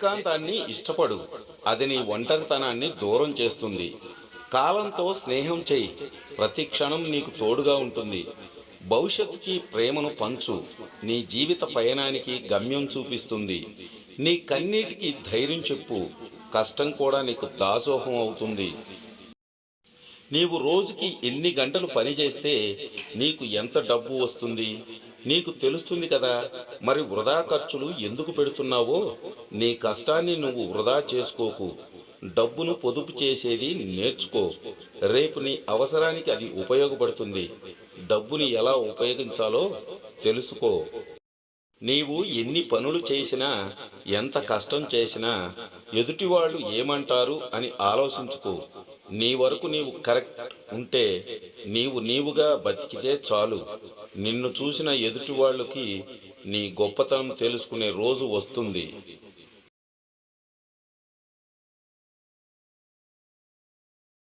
ఏకాంతాన్ని ఇష్టపడు. అది నీ ఒంటరితనాన్ని దూరం చేస్తుంది. కాలంతో స్నేహం చేయి. ప్రతి క్షణం నీకు తోడుగా ఉంటుంది. భవిష్యత్తుకి ప్రేమను పంచు. నీ జీవిత పయనానికి గమ్యం చూపిస్తుంది. నీ కన్నీటికి ధైర్యం చెప్పు. కష్టం కూడా నీకు దాసోహం అవుతుంది. నీవు రోజుకి ఎన్ని గంటలు పనిచేస్తే నీకు ఎంత డబ్బు వస్తుంది? నీకు తెలుస్తుంది కదా మరి వృధా ఖర్చులు ఎందుకు పెడుతున్నావో? నీ కష్టాన్ని నువ్వు వృధా చేసుకోకు. డబ్బును పొదుపు చేసేది నేర్చుకో. రేపు నీ అవసరానికి అది ఉపయోగపడుతుంది. డబ్బుని ఎలా ఉపయోగించాలో తెలుసుకో. నీవు ఎన్ని పనులు చేసినా ఎంత కష్టం చేసినా ఎదుటివాళ్ళు ఏమంటారు అని ఆలోచించుకో. నీ వరకు నీవు కరెక్ట్ ఉంటే నీవు నీవుగా బతికితే చాలు. నిన్ను చూసిన ఎదుటి వాళ్ళకి నీ గొప్పతనం తెలుసుకునే రోజు వస్తుంది.